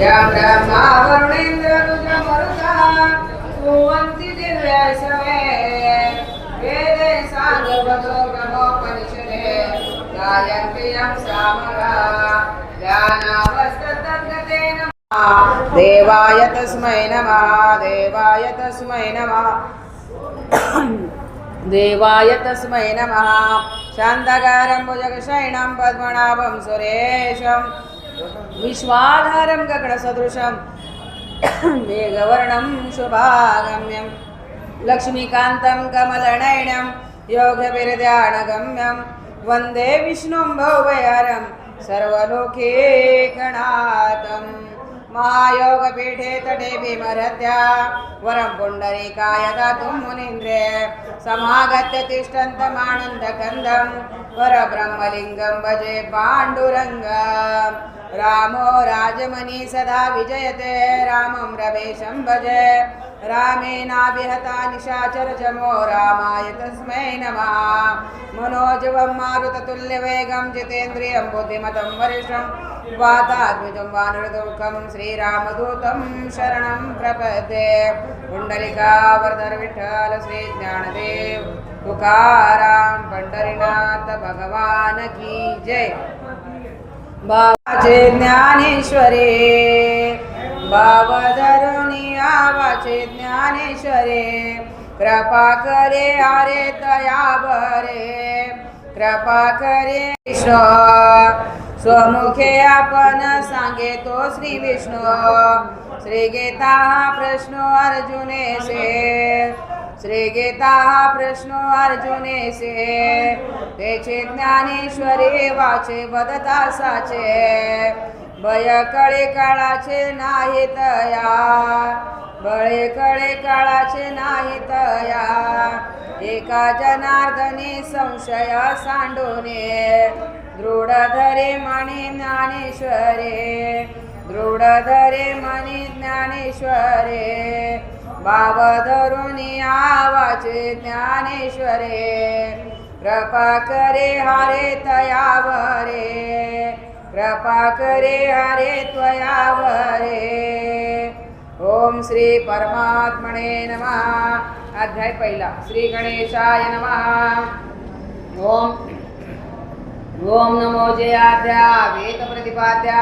या ब्रह्मा वरुणेंद्र रुद्र मरुता सुवंती दिव्य सवे वेदे सांगपतो ब्रह्मोपनिषदे गायन्ति यं सामगा ज्ञानावस्थतद्गतेन देवाय तस्मै नमः देवाय तस्मै नमः देवाय तस्मै नमः शान्तकारं भुजगशयनं पद्मनाभं सुरेशं विश्वाधारं गगनसदृशं मेघवर्णं शुभागम्यं लक्ष्मीकान्तं कमलनयनं योगविरध्यानगम्यं वन्दे विष्णुं भवभयहरं सर्वलोकेकनाथम् महायोगपीठे तटे भीमरथ्या वरं पुण्डरीकाय दातुं मुनीन्द्रे समागत्य तिष्ठन्तमानन्दकन्दं वरब्रह्मलिङ्गं भजे पाण्डुरङ्गं रामो राजमणि सदा विजयते रामं रमेशं भजे रामेणाभिहता निशाचरजमो रामाय तस्मै नमः मनोजवं मारुततुल्यवेगं जितेन्द्रियं बुद्धिमतं वरिष्ठं वातात्मजं वानरदुर्गं श्रीरामदूतं शरणं प्रपद्ये। पुण्डलिकावर्धर विठ्ठल श्री ज्ञानदेव तुकाराम पंढरीनाथ भगवान की जय। बाबाचे ज्ञानेश्वरे बाबधरुणी आवाचे ज्ञानेश्वरे कृपा करे अरे तया बरे कृपा करे સ્વમુખે આપન સાંગે તો શ્રી વિષ્ણુ. શ્રી ગીતા પ્રશ્નો અર્જુને છે. શ્રી ગીતા પ્રશ્નો અર્જુને છે. તે છે જ્ઞાનેશ્વરી વાચે, વદતા સાચે. ભય કળે કાળા છે નાહી તયા. બળે કળે કાળા છે નાહી તયા. એકા જનાર્દને સંશય સાંડોને. धरे मणि ज्ञानेश्वरे दृढ धरे ज्ञानेश्वरे भाव धरुणी आवाचे ज्ञानेश्वरे कृपा करे हरे तयावरे कृपा करे हरे त्वयावरे। ओम श्री परमात्मने नमः। अध्याय पहिला श्री गणेशाय नमः। ओम ओम नमो जयाद्या वेद प्रतिपाद्या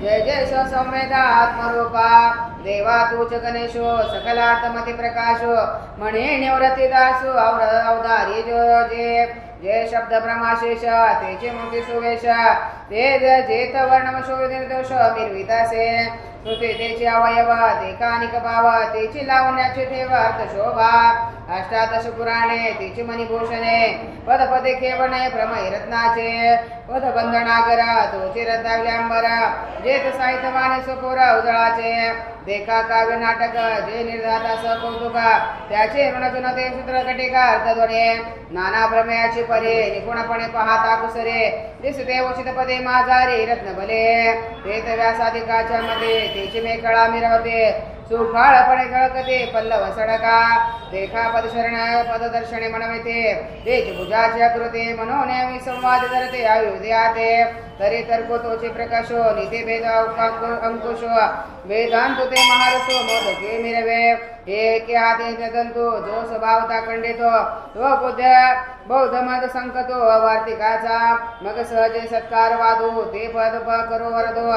जय जय सौम्यता आत्मरूपा। देवा तूच गणेशो सकलार्थमती प्रकाशो म्हणे निवृत्ती दासो अवर अवधारी जो। जे जय शब्द ब्रह्माशेष तेचे मुक्ती सुवेश ते ज- जेत वर्णमशो निर्दोष निर्वितासे सुतेचे तेचे अवयव देकानिक भाव तेची लावण्याची ठेव अर्थ शोभा अष्टादश पुराणे तिची मणिभूषणे पदपदे खेवणे भ्रमय रत्नाचे पद बंधनागर तोचे रत्नाव्यांबर जेत साहित्यवाने सुपुर उजळाचे देखा काव्य नाटक जे निर्धाता स कौतुक त्याचे ऋणजुन ते सूत्र अर्थध्वने नाना प्रमेयाची परे निपुणपणे पाहता कुसरे दिसते उचित पदे माझारे रत्नबले तेत व्यासाधिकाच्या मध्ये तेची मेकळा मिरवते सुखाळपणे गळकते पल्लव सडका. देखा पदशरण पददर्शने मनविते. तेच भुजाची आकृती मनोने संवाद धरते आयुर्दयाते तरी तर्को तोचे प्रकाशो. निते भेद अवकांकु- अंकुशो. ते महारसो. मोदके मिरवे. के हाते तंतु जो स्वभावता खंडितो तो बुद्ध बौद्ध मद संकतो. वार्तिकाचा मग सहजे सत्कार वादो. ते पद प करो वरदो.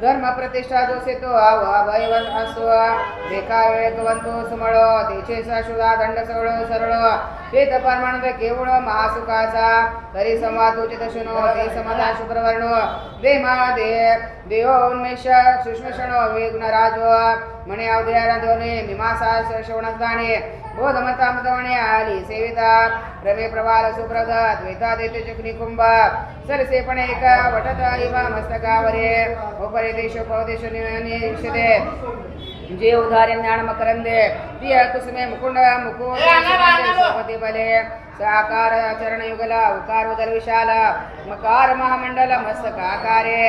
धर्म प्रतिष्ठा जोसेतो अव अभय असो. बेकार वेगवंतो सुमळ तेचे सशुदा दंड सवळ सरळ. ते परमानंद केवळ महासुखाचा तरी संवाद उचित शुनो ते समता शुभ्रवर्ण दे मा दे देवोन्मेष सुष्मषण वेगुण राज म्हणे अवधया दोने मीमासा श्रवणस्थाने ಬೋಧಮತಾಮತವಣೆ ಆಲಿ ಸೇವಿತ ರಮೆ ಪ್ರವಾಲ ಸುಪ್ರದ ದ್ವೈತಾದಿತ್ಯ ಚುಕ್ನಿ ಕುಂಭ ಸರಸೇಪಣೇಕ ವಟತ ಇವ ಮಸ್ತಕಾವರೆ ಉಪರಿದೇಶ ಉಪದೇಶ ನಿರೀಕ್ಷತೆ ಜಯ ಉದಾರ್ಯ ಜ್ಞಾನ ಮಕರಂದೆ, ಪ್ರಿಯ ಕುಸುಮೆ ಮುಕುಂಡ, ಮುಕುಂದಿ ಬಲೆ, ಸಾಕಾರ ಚರಣಯುಗಲ ಉಕಾರದಲ್ಲಿ ವಿಶಾಲ, ಮಕಾರ ಮಹಾಮಂಡಲ, ಮಸ್ತಕಾಕಾರೇ.